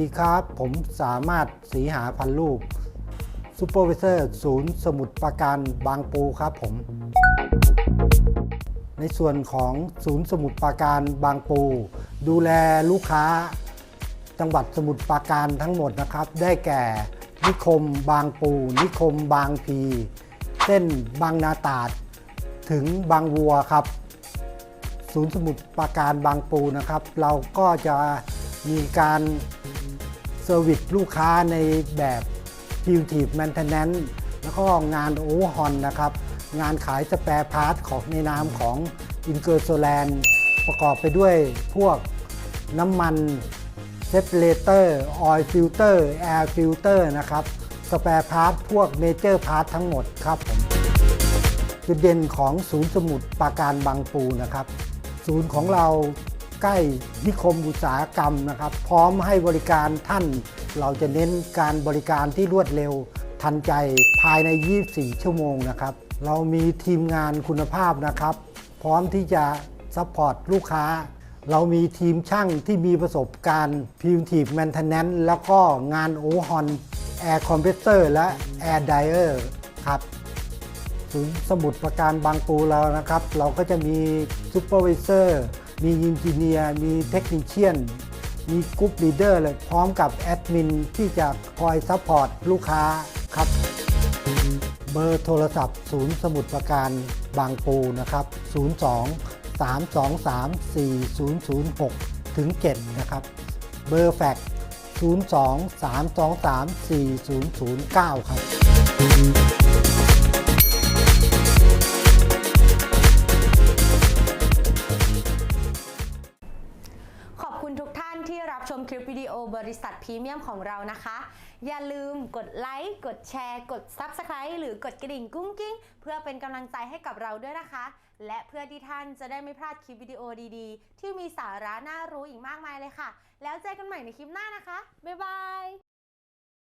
ดีครับ ผมสามารถสีหาพันลูกซูเปอร์วิเซอร์ศูนย์สมุดประการบางปูครับผม ในส่วนของศูนย์สมุดปราการบางปู ดูแลลูกค้า จังหวัดสมุทรปราการทั้งหมดนะครับ ได้แก่นิคมบางปู นิคมบางพี เส้นบางนาตาด ถึงบางวัวครับ ศูนย์สมุดปราการบางปูนะครับ เราก็จะมีการ เซอร์วิสลูกค้าในแบบ Preventive Maintenance แล้วก็งานโอเวอร์ฮอนนะครับ งานขายสแปร์พาร์ทของในนามของ i n g e r s o l a n ประกอบไปด้วยพวกน้ำมันเซฟเลเตอร์ออยล์ฟิลเตอร์แอร์ฟิลเตอร์นะครับสแปร์พาร์ทพวกเมเจอร์พาร์ททั้งหมดครับผมจุดเด่นของศูนย์สมุดปราการบางปูนะครับ ศูนย์ของเรา ใกล้นิคมอุตสาหกรรมนะครับ พร้อมให้บริการท่าน เราจะเน้นการบริการที่รวดเร็ว ทันใจภายใน 24 ชั่วโมงนะครับ เรามีทีมงานคุณภาพนะครับ พร้อมที่จะซัพพอร์ตลูกค้า เรามีทีมช่างที่มีประสบการณ์ Preventive Maintenance แล้วก็งานโอฮอนแอร์คอมเพรสเซอร์และแอร์ไดเออร์ครับ ศูนย์สมุดประการบางปูเรานะครับ เราก็จะมีซูเปอร์วิเซอร์มีอินจิเนียร์มีเทคนิชเชียนมีกรุ๊ปลีดเดอร์เลยพร้อมกับแอดมินที่จะคอยซัพพอร์ตลูกค้าครับ เบอร์โทรศัพท์ ศูนย์สมุดประการบางปูนะครับ 02 323 4006 ถึง 7 นะครับ เบอร์แฟกซ์02 323 4009 ครับ ที่รับชมคลิปวิดีโอบริษัทพรีเมียมของเรานะคะ อย่าลืมกดไลค์ กดแชร์ กด Subscribe หรือกดกระดิ่งกุ้งกิ้ง เพื่อเป็นกำลังใจให้กับเราด้วยนะคะ และเพื่อที่ท่านจะได้ไม่พลาดคลิปวิดีโอดีๆ ที่มีสาระน่ารู้อีกมากมายเลยค่ะ แล้วเจอกันใหม่ในคลิปหน้านะคะ บ๊ายบาย